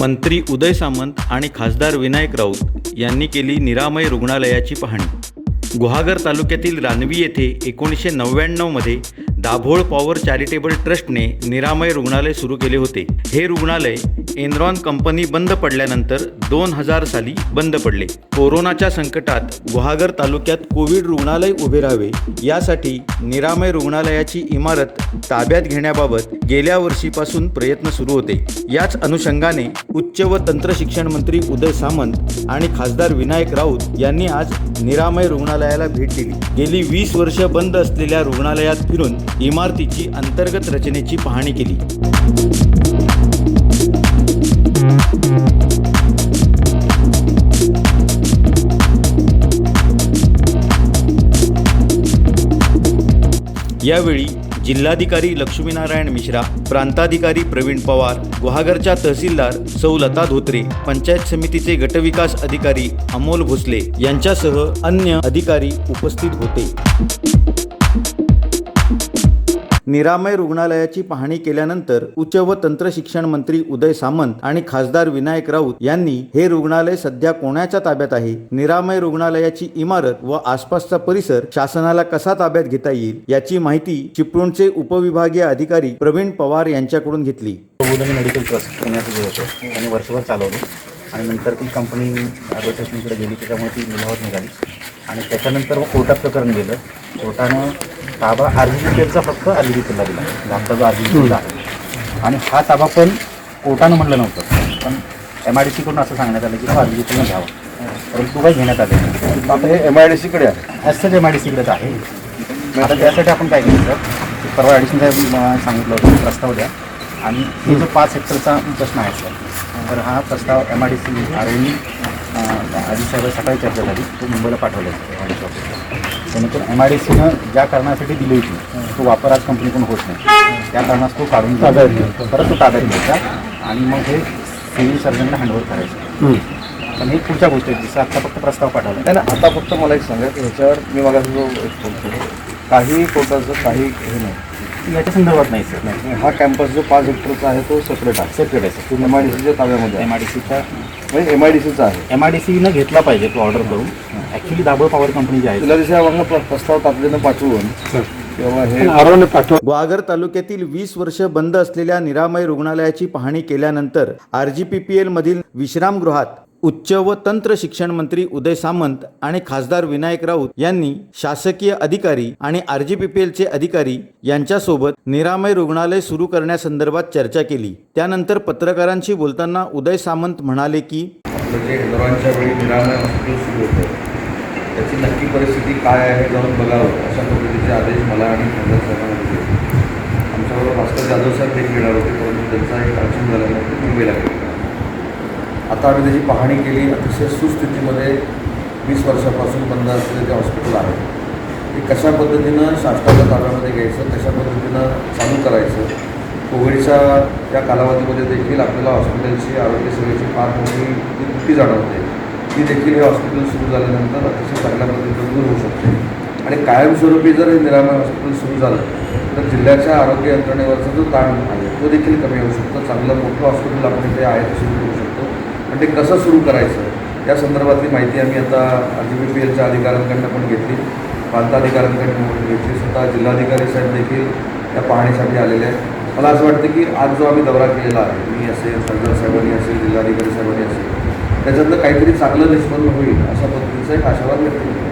मंत्री उदय सामंत आणि खासदार विनायक राऊत यांनी केली निरामय रुग्णालयाची पाहणी. गुहागर तालुक्यातील रानवी येथे एकोणीसशे नव्याण्णवमध्ये दाभोळ पॉवर चॅरिटेबल ट्रस्टने निरामय रुग्णालय सुरू केले होते. हे रुग्णालय एनरॉन कंपनी बंद पडल्यानंतर दोन हजार साली बंद पडले. कोरोनाच्या संकटात गुहागर तालुक्यात कोविड रुग्णालय उभे राहावे यासाठी निरामय रुग्णालयाची इमारत ताब्यात घेण्याबाबत गेल्या वर्षीपासून प्रयत्न सुरू होते. याच अनुषंगाने उच्च व तंत्र शिक्षण मंत्री उदय सामंत आणि खासदार विनायक राऊत यांनी आज निरामय रुग्णालयाला भेट दिली. गेली वीस वर्ष बंद असलेल्या रुग्णालयात फिरून इमारतीची अंतर्गत रचनेची पाहणी केली. यावेळी जिल्हाधिकारी लक्ष्मीनारायण मिश्रा प्रांताधिकारी प्रवीण पवार गुहागरच्या तहसीलदार सौ लता धोत्रे पंचायत समितीचे गटविकास अधिकारी अमोल भोसले यांच्यासह अन्य अधिकारी उपस्थित होते. निरामय रुग्णालयाची पाहणी केल्यानंतर उच्च व तंत्र शिक्षण मंत्री उदय सामंत आणि खासदार विनायक राऊत यांनी हे रुग्णालय सध्या कोणाच्या ताब्यात आहे? निरामय रुग्णालयाची इमारत व आसपासचा परिसर शासनाला कसा ताब्यात घेता येईल? याची माहिती चिपळूणचे उपविभागीय अधिकारी प्रवीण पवार यांच्याकडून घेतली. मेडिकल ट्रस्ट पुण्याचं जे होतं. त्यांनी वर्षभर चालवलं. आणि नंतर ती कंपनी ॲडव्हर्टाइजमेंटकडे गेली. त्याच्यामुळे ती निघाली. आणि त्याच्यानंतर मग कोर्टात प्रकरण गेलं. कोर्टानं ताबा आर जी पी फक्त आर जी पी दिला. आमचा जो पी आहे. आणि हा ताबा पण कोर्टानं म्हणलं नव्हतं. पण एम आय डी सीकडून असं सांगण्यात आलं की तो आर जी पीनं घ्यावा. परंतु काही घेण्यात आले. आता हे एम आय डी सीकडे आहे. असंच एम आय डी सीकडेच आहे. आता त्यासाठी आपण काय केलं सर परवा ॲडिशनल साहेब सांगितलं होतं प्रस्ताव द्या. आणि हे जो पाच हेक्टरचा प्रश्न आहे सर तर हा प्रस्ताव एम आय डी सी आरओनी आधी साहेब सकाळी चर्चा झाली. तो मुंबईला पाठवला एम आय डी सी ऑफिसला जेणेकरून एम आय डी सीनं ज्या कारणासाठी दिली होती तो वापर आज कंपनीकडून होत नाही. त्या कारणास तो काढून ताब्यात घ्यायचा परत तो ताब्यात घ्यायचा आणि मग हे सिव्हिल सर्जनला हँडओव्हर करायचं. पण हे पुढच्या गोष्टी आहेत जसं आता फक्त प्रस्ताव पाठवला. नाही ना आता फक्त मला एक सांगा की ह्याच्यावर मी मला जो एक बोलतो काही कोर्टाचं काही हे नाही. याच्या संदर्भात नाही सर नाही हा कॅम्पस जो पाच हेक्टरचा आहे तो सेपरेट आहे. सेपरेट आहे सर एम आय डी सीच्या ताब्यामध्ये आहे. एम आय डी सीचा म्हणजे एम आय डी सीचा आहे. एम आय डी सीनं घेतला पाहिजे तो ऑर्डर करून. ॲक्च्युली दाभोळ पॉवर कंपनी जी आहे. तुला प्रस्ताव तातडीनं पाठवून किंवा हे गुहागर तालुक्यातील वीस वर्ष बंद असलेल्या निरामय रुग्णालयाची पाहणी केल्यानंतर आर जी पी पी एलमधील विश्रामगृहात उच्च व तंत्र शिक्षण मंत्री उदय सामंत आणि खासदार विनायक राऊत यांनी शासकीय अधिकारी आणि आर जी पी पी एलचे अधिकारी यांच्यासोबत निरामय रुग्णालय सुरू करण्यासंदर्भात चर्चा केली. त्यानंतर पत्रकारांशी बोलताना उदय सामंत म्हणाले की वेळी निरामय हॉस्पिटल सुरू होतं त्याची नक्की परिस्थिती काय आहे जाऊन बघावं अशा पद्धतीचे आदेश मला आणि खासदार साहेबांना दिले. आमच्याबरोबर भास्कर जाधव साहेब देखील येणार होते परंतु त्यांचा एक अडचण झाल्यामुळे ते मुंबईला गेले. आता आम्ही त्याची पाहणी केली. अतिशय सुस्थितीमध्ये वीस वर्षापासून बंद असलेलं ते हॉस्पिटल आहे ते कशा पद्धतीनं शासनाच्या ताब्यामध्ये घ्यायचं कशा पद्धतीनं चालू करायचं कोविडच्या त्या कालावधीमध्ये देखील आपल्याला हॉस्पिटलची आरोग्य सेवेची फार मोठी जी त्रुटी जाणवते ती देखील हे हॉस्पिटल सुरू झाल्यानंतर अतिशय चांगल्या पद्धतीनं दूर होऊ शकते. आणि कायमस्वरूपी जर हे निरामय हॉस्पिटल सुरू झालं तर जिल्ह्याच्या आरोग्य यंत्रणेवरचा जो ताण आहे तो देखील कमी होऊ शकतो. चांगलं मोठं हॉस्पिटल आपण इथे आहे सुरू करू शकतो. आणि ते कसं सुरू करायचं या संदर्भातली माहिती आम्ही आता जी बी पी एलच्या अधिकाऱ्यांकडनं पण घेतली प्रांताधिकाऱ्यांकडनं पण घेतली स्वतः जिल्हाधिकारी साहेब देखील त्या पाहणीसाठी आलेले आहेत. मला असं वाटतं की आज जो आम्ही दौरा केलेला आहे मी असेल सरदार साहेबांनी असेल जिल्हाधिकारी साहेबांनी असेल त्याच्यातलं काहीतरी चांगलं निष्पन्न होईल अशा पद्धतीचा एक आशावाद व्यक्त केला